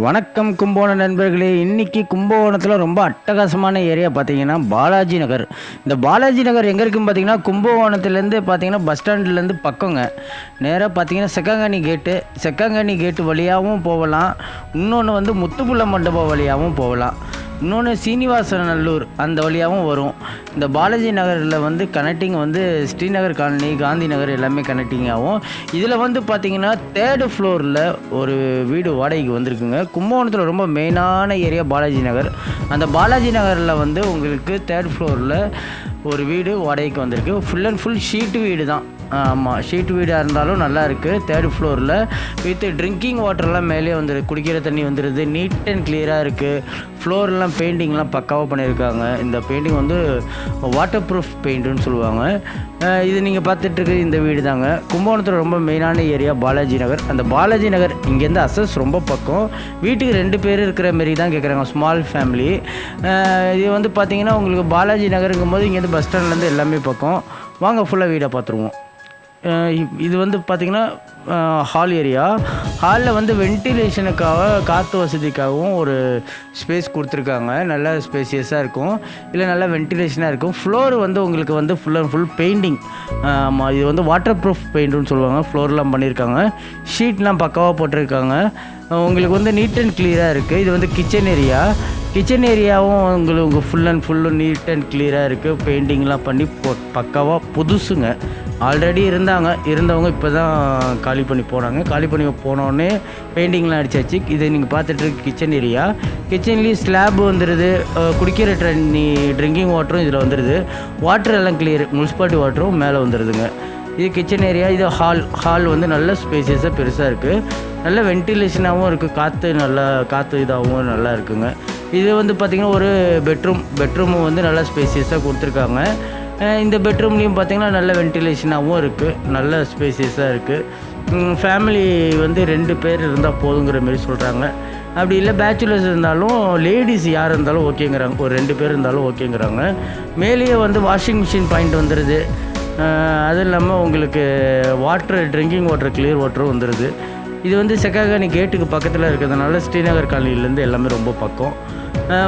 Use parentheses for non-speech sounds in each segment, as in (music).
வணக்கம் கும்பகோணம் நண்பர்களே. இன்னைக்கு கும்பகோணத்தில் ரொம்ப அட்டகாசமான ஏரியா பார்த்தீங்கன்னா பாலாஜி நகர். இந்த பாலாஜி நகர் எங்கே இருக்குன்னு பார்த்தீங்கன்னா கும்பகோணத்துலேருந்து பார்த்தீங்கன்னா பஸ் ஸ்டாண்ட்லேருந்து பக்கங்க. நேராக பார்த்தீங்கன்னா செக்காங்கனி கேட்டு செக்காங்கனி கேட்டு வழியாகவும் போகலாம். இன்னொன்று வந்து முத்துப்புள்ள மண்டபம் வழியாகவும் போகலாம். இன்னொன்று சீனிவாசன் நல்லூர் அந்த வழியாகவும் வரும். இந்த பாலாஜி நகரில் வந்து கனெக்டிங் வந்து ஸ்ரீநகர் காலனி காந்தி நகர் எல்லாமே கனெக்டிங் ஆகும். இதில் வந்து பார்த்திங்கன்னா தேர்டு ஃப்ளோரில் ஒரு வீடு வாடகைக்கு வந்திருக்குங்க. கும்பகோணத்தில் ரொம்ப மெயினான ஏரியா பாலாஜி நகர். அந்த பாலாஜி நகரில் வந்து உங்களுக்கு தேர்ட் ஃப்ளோரில் ஒரு வீடு வாடகைக்கு வந்திருக்கு. ஃபுல் அண்ட் ஃபுல் ஷீட்டு வீடு தான் ஆமாம் ஷீட் வீடாக இருந்தாலும் நல்லா இருக்குது தேர்ட் ஃப்ளோரில் வித் ட்ரிங்கிங் வாட்டர்லாம் மேலே வந்துடுது குடிக்கிற தண்ணி வந்துடுது நீட் அண்ட் கிளியராக இருக்குது ஃப்ளோர்லாம் பெயிண்டிங்லாம் பக்காவாக பண்ணியிருக்காங்க. இந்த பெயிண்டிங் வந்து வாட்டர் ப்ரூஃப் பெயிண்ட்டுன்னு சொல்லுவாங்க. இது நீங்கள் பார்த்துட்டு இந்த வீடு தாங்க. கும்பகோணத்தில் ரொம்ப மெயினான ஏரியா பாலாஜி நகர். அந்த பாலாஜி நகர் இங்கேருந்து அசஸ் ரொம்ப பக்கம். வீட்டுக்கு ரெண்டு பேர் இருக்கிற மாரி தான் கேட்குறாங்க ஸ்மால் ஃபேமிலி இது வந்து பார்த்திங்கன்னா உங்களுக்கு பாலாஜி நகருங்கும் போது இங்கேருந்து பஸ் ஸ்டாண்ட்லேருந்து எல்லாமே பக்கம். வாங்க ஃபுல்லாக வீடை பார்த்துருவோம். இது வந்து பார்த்திங்கன்னா ஹால் ஏரியா ஹாலில் வந்து வென்டிலேஷனுக்காக காற்று வசதிக்காகவும் ஒரு ஸ்பேஸ் கொடுத்துருக்காங்க. நல்லா ஸ்பேசியஸாக இருக்கும். இல்லை நல்லா வென்டிலேஷனாக இருக்கும். ஃப்ளோர் வந்து உங்களுக்கு வந்து ஃபுல் அண்ட் ஃபுல் பெயிண்டிங் ஆமாம் இது வந்து வாட்டர் ப்ரூஃப் பெயிண்ட்டுன்னு சொல்லுவாங்க. ஃப்ளோர்லாம் பண்ணியிருக்காங்க. ஷீட்லாம் பக்காவாக போட்டிருக்காங்க. உங்களுக்கு வந்து நீட் அண்ட் கிளியராக இருக்குது இது வந்து கிச்சன் ஏரியா கிச்சன் ஏரியாவும் உங்களுக்கு உங்கள் ஃபுல் அண்ட் ஃபுல்லும் நீட் அண்ட் கிளியராக இருக்குது பெயிண்டிங்லாம் பண்ணி பக்காவாக புதுசுங்க. ஆல்ரெடி இருந்தாங்க. இருந்தவங்க இப்போ தான் காலி பண்ணி போனாங்க. காலி பண்ணி போனோடனே பெயிண்டிங்லாம் அடிச்சாச்சு. இதை நீங்கள் பார்த்துட்டு கிச்சன் ஏரியா கிச்சன்லேயும் ஸ்லாப் வந்துடுது குடிக்கிற தண்ணி ட்ரிங்கிங் வாட்டரும் இதில் வந்துடுது வாட்டர் எல்லாம் கிளியர் முனிசிபாலிட்டி வாட்டரும் மேலே வந்துடுதுங்க இது கிச்சன் ஏரியா இது ஹால் ஹால் வந்து நல்ல ஸ்பேசியஸாக பெருசாக இருக்குது நல்ல வென்டிலேஷனாகவும் இருக்குது காற்று நல்லா காற்று இதாகவும் நல்லா இருக்குங்க. இது வந்து பார்த்திங்கன்னா ஒரு பெட்ரூம் பெட்ரூமும் வந்து நல்லா ஸ்பேசியஸாக கொடுத்துருக்காங்க. இந்த பெட்ரூம்லேயும் பார்த்திங்கன்னா நல்ல வென்டிலேஷனாகவும் இருக்குது நல்ல ஸ்பேசியஸாக இருக்குது ஃபேமிலி வந்து ரெண்டு பேர் இருந்தால் போதுங்கிற மாரி சொல்கிறாங்க அப்படி இல்லை பேச்சுலர்ஸ் இருந்தாலும் லேடிஸ் யார் இருந்தாலும் ஓகேங்கிறாங்க. ஒரு ரெண்டு பேர் இருந்தாலும் ஓகேங்கிறாங்க. மேலேயே வந்து வாஷிங் மிஷின் பாயிண்ட் வந்துடுது அதுவும் இல்லாமல் உங்களுக்கு வாட்டர் ட்ரிங்கிங் வாட்டர் கிளியர் வாட்டரும் வந்துடுது இது வந்து செக்காகனி கேட்டுக்கு பக்கத்தில் இருக்கிறதுனால ஸ்ரீநகர் காலனிலேருந்து எல்லாமே ரொம்ப பக்கம்.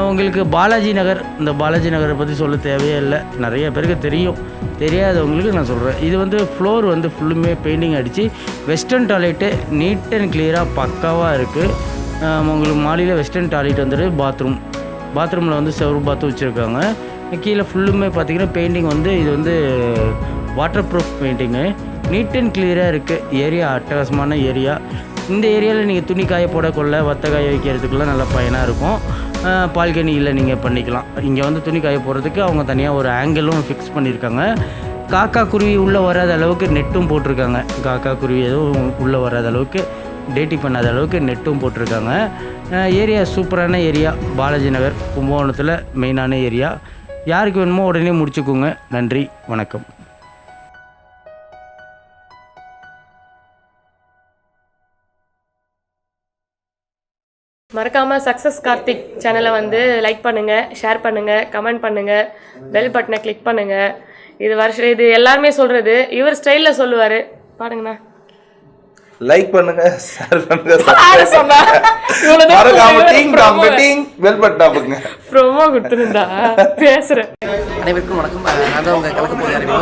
உங்களுக்கு பாலாஜி நகர் இந்த பாலாஜி நகரை பற்றி சொல்ல தேவையே இல்லை. நிறைய பேருக்கு தெரியும். தெரியாதவங்களுக்கு நான் சொல்கிறேன் இது வந்து ஃப்ளோர் வந்து ஃபுல்லுமே பெயிண்டிங் அடித்து வெஸ்டர்ன் டாய்லெட்டு நீட் அண்ட் கிளியராக பக்காவாக இருக்குது உங்களுக்கு மாடியில் வெஸ்டர்ன் டாய்லெட் வந்துட்டு பாத்ரூம் பாத்ரூமில் வந்து செவரு பாத்ரூம் வச்சுருக்காங்க. கீழே ஃபுல்லுமே பார்த்தீங்கன்னா பெயிண்டிங் வந்து இது வந்து வாட்டர் ப்ரூஃப் பெயிண்டிங்கு நீட் அண்ட் கிளியராக இருக்குது ஏரியா அட்டகாசமான ஏரியா இந்த ஏரியாவில் நீங்கள் துணி காய போட கொள்ள வத்த காய வைக்கிறதுக்கெல்லாம் நல்ல பயனாக இருக்கும். பால்கனியில் நீங்கள் பண்ணிக்கலாம். இங்கே வந்து துணி காய போடுறதுக்கு அவங்க தனியாக ஒரு ஆங்கிளும் ஃபிக்ஸ் பண்ணியிருக்காங்க. காக்கா குருவி உள்ளே வராத அளவுக்கு நெட்டும் போட்டிருக்காங்க. காக்கா குருவி எதுவும் உள்ளே வராத அளவுக்கு டேட்டி பண்ணாத அளவுக்கு நெட்டும் போட்டிருக்காங்க. ஏரியா சூப்பரான ஏரியா பாலாஜி நகர் கும்பகோணத்தில் மெயினான ஏரியா யாருக்கு வேணுமோ உடனே முடிச்சுக்கோங்க. நன்றி வணக்கம். மறக்காம சக்ஸஸ் கார்த்திக் சேனலை வந்து லைக் பண்ணுங்க ஷேர் பண்ணுங்க கமெண்ட் பண்ணுங்க பெல் பட்டனை கிளிக் பண்ணுங்க. இது வருஷம் இது எல்லாருமே சொல்றது இவர் ஸ்டைல்ல சொல்லுவாரு. பாடுங்கண்ணா லைக் பண்ணுங்க ஷேர் (laughs) பண்ணுங்க சொன்னா? மறக்காம சொல்லுவாரு. Ding dong ding bell button அமுக்குங்க promo கொடுத்துருந்தா பேசுறேன். அனைவருக்கும் வணக்கம். நான் தான் உங்கள் கலக்க போகிற அறிவு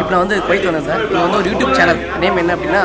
இப்போ நான் வந்து குவைத் வந்தேன் சார். இது வந்து ஒரு யூடியூப் சேனல் நேம் என்ன அப்படின்னா